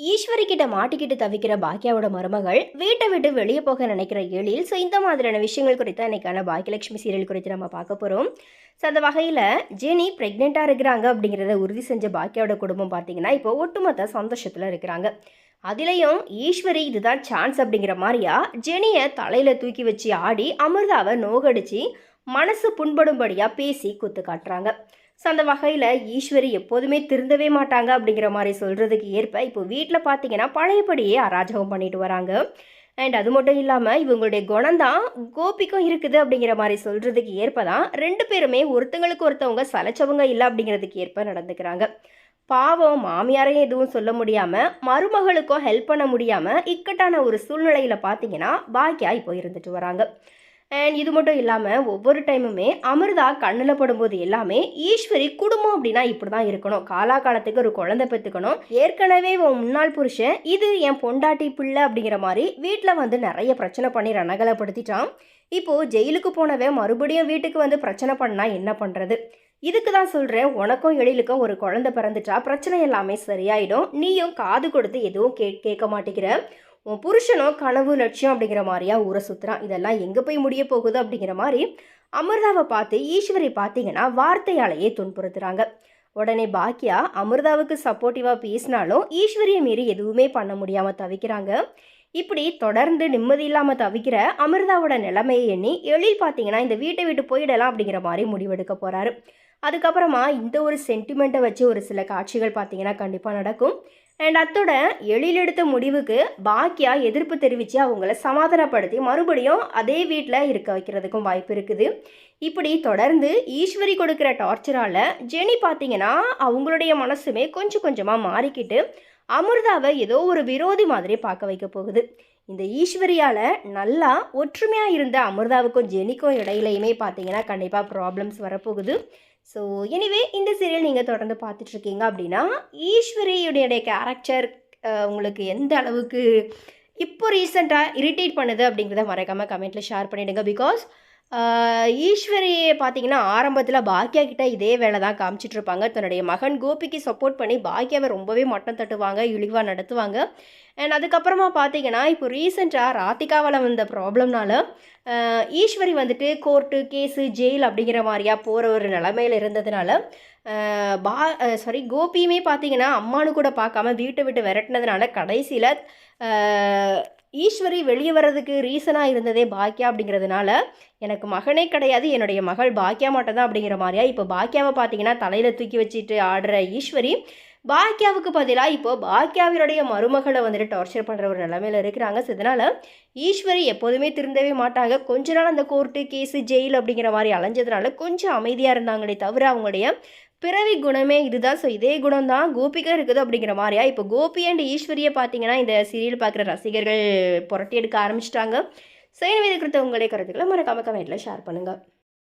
ஈஸ்வரி கிட்ட மாட்டிக்கிட்டு தவிக்கிற பாக்கியாவோட மருமகள் வீட்டை விட்டு வெளியே போக நினைக்கிற எழில் ஸோ இந்த மாதிரியான விஷயங்கள் குறித்து அன்னைக்கான பாக்கியலட்சுமி சீரியல் குறித்து நம்ம பார்க்க போகிறோம் ஸோ அந்த வகையில் ஜெனி ப்ரெக்னெண்ட்டாக இருக்கிறாங்க அப்படிங்கிறத உறுதி செஞ்ச பாக்கியாவோட குடும்பம் பார்த்தீங்கன்னா இப்போ ஒட்டுமொத்த சந்தோஷத்தில் இருக்கிறாங்க. அதுலேயும் ஈஸ்வரி இதுதான் சான்ஸ் அப்படிங்கிற மாதிரியா ஜெனியை தலையில் தூக்கி வச்சு ஆடி அமிர்தாவை நோகடிச்சு மனசு புண்படும்படியாக பேசி குத்து காட்டுறாங்க. ஸோ அந்த வகையில் ஈஸ்வரி எப்போதுமே திருந்தவே மாட்டாங்க அப்படிங்கிற மாதிரி சொல்கிறதுக்கு ஏற்ப இப்போ வீட்டில் பார்த்தீங்கன்னா பழையபடியே அராஜகம் பண்ணிட்டு வராங்க. அண்ட் அது மட்டும் இல்லாமல் இவங்களுடைய குணம்தான் கோபிக்கும் இருக்குது அப்படிங்கிற மாதிரி சொல்கிறதுக்கு ஏற்ப தான் ரெண்டு பேருமே ஒருத்தங்களுக்கு ஒருத்தவங்க சலைச்சவங்க இல்லை அப்படிங்கிறதுக்கு ஏற்ப நடந்துக்கிறாங்க. பாவம் மாமியாரையும் எதுவும் சொல்ல முடியாமல் மருமகளுக்கும் ஹெல்ப் பண்ண முடியாமல் இக்கட்டான ஒரு சூழ்நிலையில் பார்த்தீங்கன்னா பாக்கியா இப்போ இருந்துட்டு வராங்க. அண்ட் இது மட்டும் இல்லாமல் ஒவ்வொரு டைமுமே அமிர்தா கண்ணில் படும்போது எல்லாமே ஈஸ்வரி குடும்பம் அப்படின்னா இப்படி தான் இருக்கணும். காலாகாலத்துக்கு ஒரு குழந்தை பெற்றுக்கணும் ஏற்கனவே உன் முன்னாள் புருஷன் இது என் பொண்டாட்டி பிள்ளை அப்படிங்கிற மாதிரி வீட்டில் வந்து நிறைய பிரச்சனை பண்ணி ரணகலப்படுத்திட்டான். இப்போது ஜெயிலுக்கு போனவன் மறுபடியும் வீட்டுக்கு வந்து பிரச்சனை பண்ணா என்ன பண்ணுறது இதுக்கு தான் சொல்கிறேன் உனக்கும் எழிலுக்கும் ஒரு குழந்தை பிறந்துட்டா பிரச்சனை எல்லாமே சரியாயிடும். நீயும் காது கொடுத்து எதுவும் கே கேட்க மாட்டேங்கிற. உன் புருஷனும் கனவு லட்சியம் அப்படிங்கிற மாதிரியா? ஊரை சுற்றுறான் இதெல்லாம் எங்கே போய் முடிய போகுது அப்படிங்கிற மாதிரி அமிர்தாவை பார்த்து ஈஸ்வரி பார்த்தீங்கன்னா வார்த்தையாலேயே துன்புறுத்துறாங்க. உடனே பாக்கியா அமிர்தாவுக்கு சப்போர்ட்டிவாக பேசினாலும் ஈஸ்வரியை மீறி எதுவுமே பண்ண முடியாமல் தவிக்கிறாங்க. இப்படி தொடர்ந்து நிம்மதி இல்லாமல் தவிக்கிற அமிர்தாவோட நிலைமையை எண்ணி எழில் பார்த்தீங்கன்னா இந்த வீட்டை விட்டு போயிடலாம் அப்படிங்கிற மாதிரி முடிவெடுக்க போகிறாரு அதுக்கப்புறமா இந்த ஒரு சென்டிமெண்ட்டை வச்சு ஒரு சில காட்சிகள் பார்த்தீங்கன்னா கண்டிப்பாக நடக்கும். அண்ட் அத்தோட எழில் எடுத்த முடிவுக்கு பாக்கியா எதிர்ப்பு தெரிவித்து அவங்கள சமாதானப்படுத்தி மறுபடியும் அதே வீட்டில் இருக்க வைக்கிறதுக்கும் வாய்ப்பு இருக்குது. இப்படி தொடர்ந்து ஈஸ்வரி கொடுக்குற டார்ச்சரால் ஜெனி பார்த்தீங்கன்னா அவங்களுடைய மனசுமே கொஞ்சம் கொஞ்சமாக மாறிக்கிட்டு அமிர்தாவை ஏதோ ஒரு விரோதி மாதிரி பார்க்க வைக்க போகுது. இந்த ஈஸ்வரியால் நல்லா ஒற்றுமையாக இருந்த அமிர்தாவுக்கும் ஜெனிக்கும் இடையிலையுமே பார்த்தீங்கன்னா கண்டிப்பாக ப்ராப்ளம்ஸ் வரப்போகுது. ஸோ எனிவே இந்த சீரியல் நீங்கள் தொடர்ந்து பார்த்துட்ருக்கீங்க அப்படின்னா ஈஸ்வரியுடைய கேரக்டர் உங்களுக்கு எந்த அளவுக்கு இப்போ ரீசெண்டாக இரிட்டேட் பண்ணுது அப்படிங்கிறத மறக்காமல் கமெண்ட்டில் ஷேர் பண்ணிவிடுங்க பிகாஸ் ஈஸ்வரி பார்த்தீங்கன்னா ஆரம்பத்தில் பாக்கியா கிட்ட இதே வேலை தான் காமிச்சிட்ருப்பாங்க. தன்னுடைய மகன் கோபிக்கு சப்போர்ட் பண்ணி பாக்கியாவை ரொம்பவே மட்டம் தட்டுவாங்க இழிவாக நடத்துவாங்க. அண்ட் அதுக்கப்புறமா பார்த்தீங்கன்னா இப்போ ரீசெண்டாக ராதிகாவில் வந்த ப்ராப்ளம்னால ஈஸ்வரி வந்துட்டு கோர்ட்டு கேஸு ஜெயில் அப்படிங்கிற மாதிரியா போகிற ஒரு நிலமையில் இருந்ததுனால பா சாரி கோபியுமே பார்த்தீங்கன்னா அம்மானு கூட பார்க்காம வீட்டை விட்டு விரட்டினதுனால கடைசியில் ஈஸ்வரி வெளியே வர்றதுக்கு ரீசனாக இருந்ததே பாக்கியா அப்படிங்கிறதுனால எனக்கு மகனே கிடையாது என்னுடைய மகள் பாக்கியா மட்டும் தான் அப்படிங்கிற மாதிரியா இப்போ பாக்கியாவை பார்த்தீங்கன்னா தலையில் தூக்கி வச்சுட்டு ஆடுற ஈஸ்வரி பாக்கியாவுக்கு பதிலாக இப்போ பாக்கியாவினுடைய மருமகளை வந்துட்டு டார்ச்சர் பண்ணுற ஒரு நிலமையில இருக்கிறாங்க. ஸோ இதனால் ஈஸ்வரி எப்போதுமே திருந்தவே மாட்டாங்க. கொஞ்ச நாள் அந்த கோர்ட்டு கேஸு ஜெயில் அப்படிங்கிற மாதிரி அலைஞ்சதுனால கொஞ்சம் அமைதியாக இருந்தாங்களே தவிர அவங்களுடைய பிறவி குணமே இதுதான். ஸோ இதே குணம் தான் கோபிக்கா இருக்குது அப்படிங்கிற மாதிரியா? இப்போ கோபி அண்ட் ஈஸ்வரியை பார்த்தீங்கன்னா இந்த சீரியல் பார்க்குற ரசிகர்கள் புரட்டி எடுக்க ஆரம்பிச்சிட்டாங்க. ஸோ எனவே இது குறித்த உங்களுடைய கருத்துக்களை மறக்காம கமெண்ட்டில் ஷேர் பண்ணுங்கள்